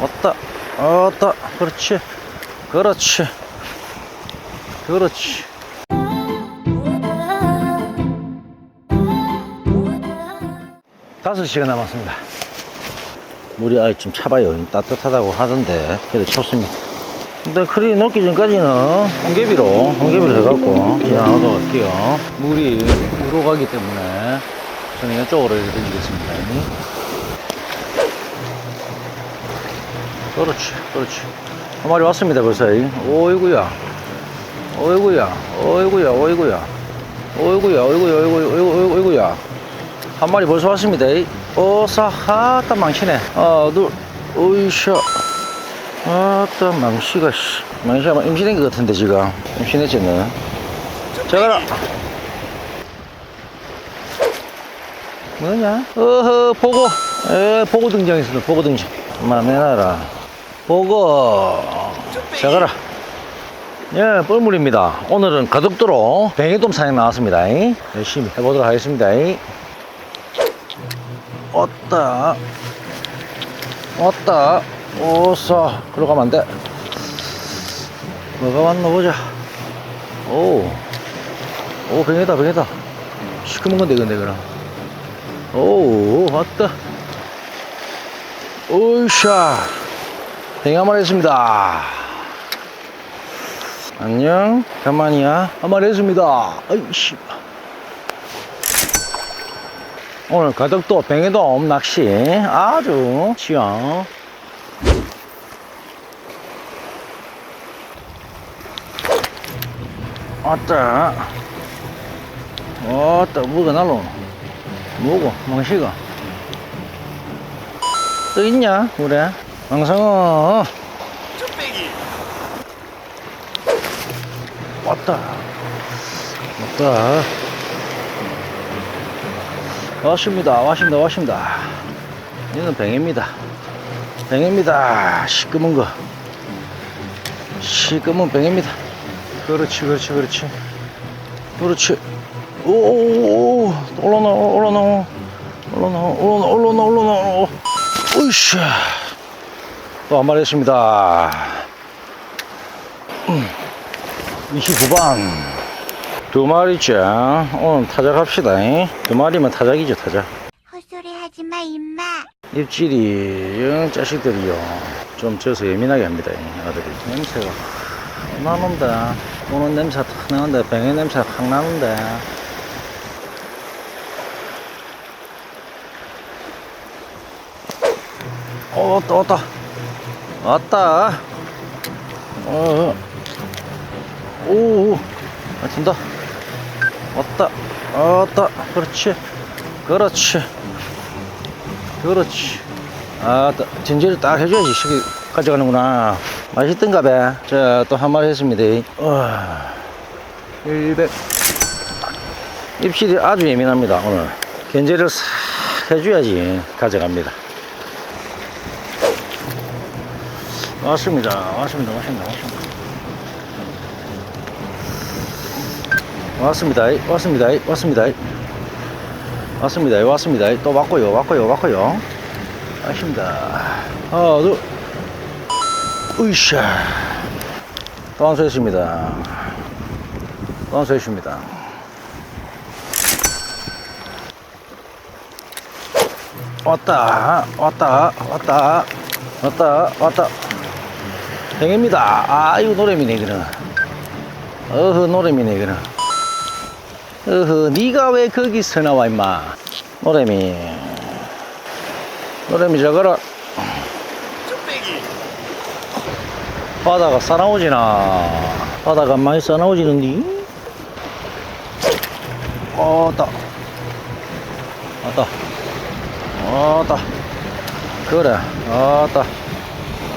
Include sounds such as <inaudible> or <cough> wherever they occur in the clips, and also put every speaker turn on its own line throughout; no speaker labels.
왔다. 왔다. 그렇지. 그렇지. 그렇지. 다섯 시간 남았습니다. 물이 아예 좀 차봐요. 따뜻하다고 하던데. 그래도 춥습니다. 근데 크리 녹기 전까지는 홍개비로 홍개비로 해갖고 얻어 갈게요. 물이 우로 가기 때문에 저는 이쪽으로 이렇게 던지겠습니다 그렇지 그렇지. 한 마리 왔습니다 벌써. 오이구야. 오이구야. 오이구야 오이구야. 오이구야 오이구야 오이구야 오이구야 한 마리 벌써 왔습니다. 어사 하따 망치네. 아둘. 오이샤. 아따 망치가 씨. 망치가 막 임신한 것 같은데 지금. 임신했지는 자가라. 뭐냐? 어허 보고. 에 보고 등장했습니다. 보고 등장. 엄마 내놔라 보고 자가라 예, 뻘물입니다. 오늘은 가덕도로 뱅에돔 사냥 나왔습니다. 열심히 해보도록 하겠습니다. 왔다. 왔다. 오싸. 들어가면 안 돼. 뭐가 왔나 보자. 오. 오, 뱅에다, 뱅에다. 시커먼 건데, 근데, 그럼. 오, 왔다. 오이샤. 마리 했습니다. 안녕. 한 마리 했습니다. 아이씨. 오늘 가덕도 뱅에돔 낚시 아주 취향. 왔다. 왔다. 뭐가 날로. 뭐고? 망치가. 또 있냐? 그래? 망상어. 왔다. 왔다. 왔습니다. 왔습니다. 왔습니다. 이는 뱅입니다. 뱅입니다. 시꺼먼 거. 시꺼먼 뱅입니다. 그렇지, 그렇지, 그렇지. 그렇지. 오오오 올라나 올라나 올라나 올라나 올라나 올라나 으쌰 또 한 마리 했습니다. 음. 29번. 두 마리째. 오늘 타작 합시다 두 마리면 타작이죠 타작
헛소리 하지 마, 임마.
입질이 영 자식들이요. 좀 져서 예민하게 합니다 이 아들이. 냄새가 확 나는데. 오늘 냄새 탁 나는데 뱅의 냄새 확 나는데. 어 왔다 왔다 왔다 어 오, 아, 된다. 왔다, 왔다. 그렇지, 그렇지, 그렇지. 아, 따- 진지를 딱 해줘야지. 시기 가져가는구나. 맛있던가 봐. 자, 또 한 마리 했습니다. 와, 100. 입질이 아주 예민합니다, 오늘. 견제를 싹 해줘야지 가져갑니다. 왔습니다, 왔습니다, 왔습니다, 왔습니다. 왔습니다. 왔습니다. 왔습니다. 왔습니다. 왔습니다. 또 왔고요. 왔고요. 왔고요. 왔습니다. 하나, 둘. 으쌰. 또 완수했습니다. 또 완수했습니다. 왔다. 왔다. 왔다. 왔다. 왔다. 행입니다. 아, 이거 노래미네, 이거는. 어허, 노래미네, 이거는. 어허, 니가 왜 거기서 나와, 임마. 노래미. 노래미 저거라. 바다가 싸나오지나. 바다가 많이 싸나오지는디? 어따. 왔다. 왔다. 그래. 왔다.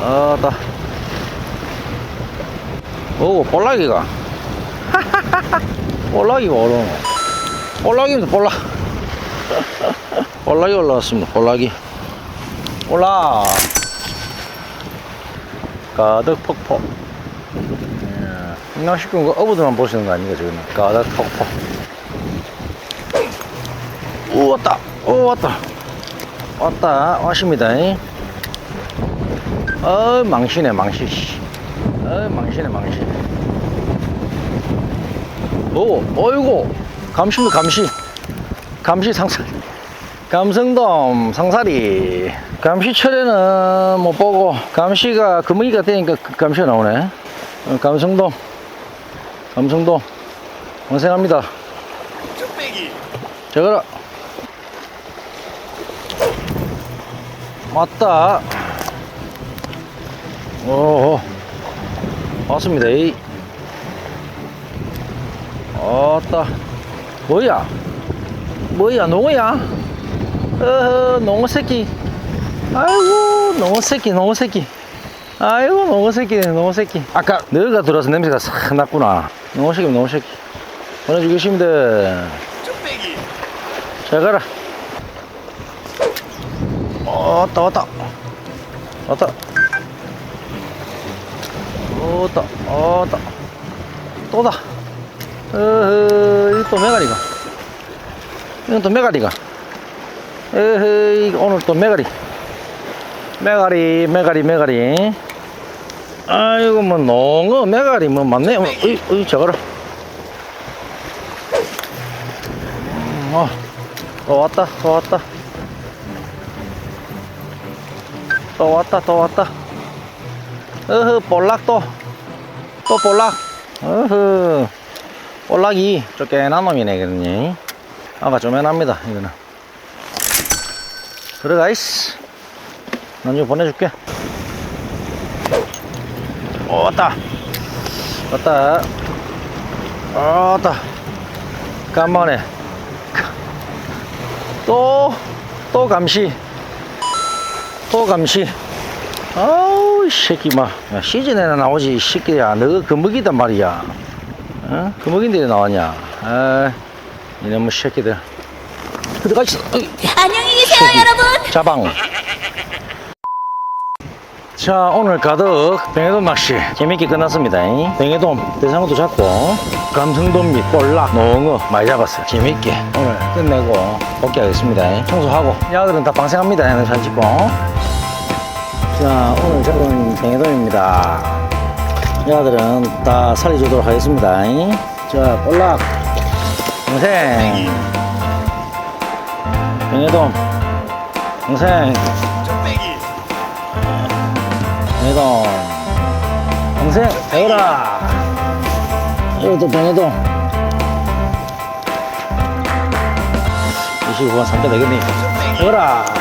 왔다. 오, 볼라기가. <laughs> 볼락이가 어려워. 볼락입니다, 볼락. 볼락이 올라왔습니다, 볼락이. 볼락. 가득 폭포. 예. 낚시 꾼 거 어부들만 보시는 거 아닙니까, 지금? 가득 폭포. 오, 왔다. 오, 왔다. 왔다. 왔습니다. 어 망치네 망치 어 망치네 망치 오 어이구. 감시도 감시. 감시 상사리 감성돔 상사리 감시 철에는 못 보고 감시가 금이가 되니까 그 감시가 나오네. 어, 감성돔. 감성돔. 고생합니다. 저거라. 맞다. 오 왔습니다. 이. 왔다 뭐야? 뭐야? 농어야? 어허 농어 새끼. 아이고 농어 새끼 농어 새끼. 아이고 농어 새끼네 농어 새끼. 아까 너가 들어와서 냄새가 싹 났구나. 농어 새끼 농어 새끼. 보내주겠습니다. 잘 가라. 어, 왔다 왔다. 왔다 왔다 왔다 또다. 어허 이또 메가리가. 이건 또 메가리가. 에헤이 오늘 또 메가리. 메가리 메가리 메가리. 아이고 뭐 농어 메가리 뭐 맞네. 어, 어이 어이 저거라. 음, 어, 또 왔다 또 왔다. 또 왔다 또 왔다. 어허 볼락 또 또 볼락 어허. 볼락이 쫓겨난 놈이네 그러니. 아까 쪼매납니다 이거는. 들어가 있어 난 이거 보내줄게. 어, 왔다. 왔다. 어, 왔다. 간만에. 또 또 감시. 또 감시 아우 이 새끼 마. 야, 시즌에는 나오지 이 새끼야. 너가 금먹이단 말이야. 어? 금먹인데 나왔냐? 아 이놈의 새끼들. 들어가 있어 어이.
안녕히 계세요, 여러분.
자방. 자 오늘 가득 뱅에돔 낚시. 재밌게 끝났습니다. 뱅에돔 대상어도 잡고 감성돔 및 볼락 농어 많이 잡았어요. 재밌게 오늘 끝내고 복귀하겠습니다. 청소하고. 야들은 다 방생합니다. 사진 찍고 자 오늘 잡은 뱅에돔입니다. 야들은 다 살려주도록 하겠습니다. 자 볼락. 동생. 뱅에돔 동생. 병해동. 동생 배우라. 이것도 병해동. 29번 3대 되겠니 배우라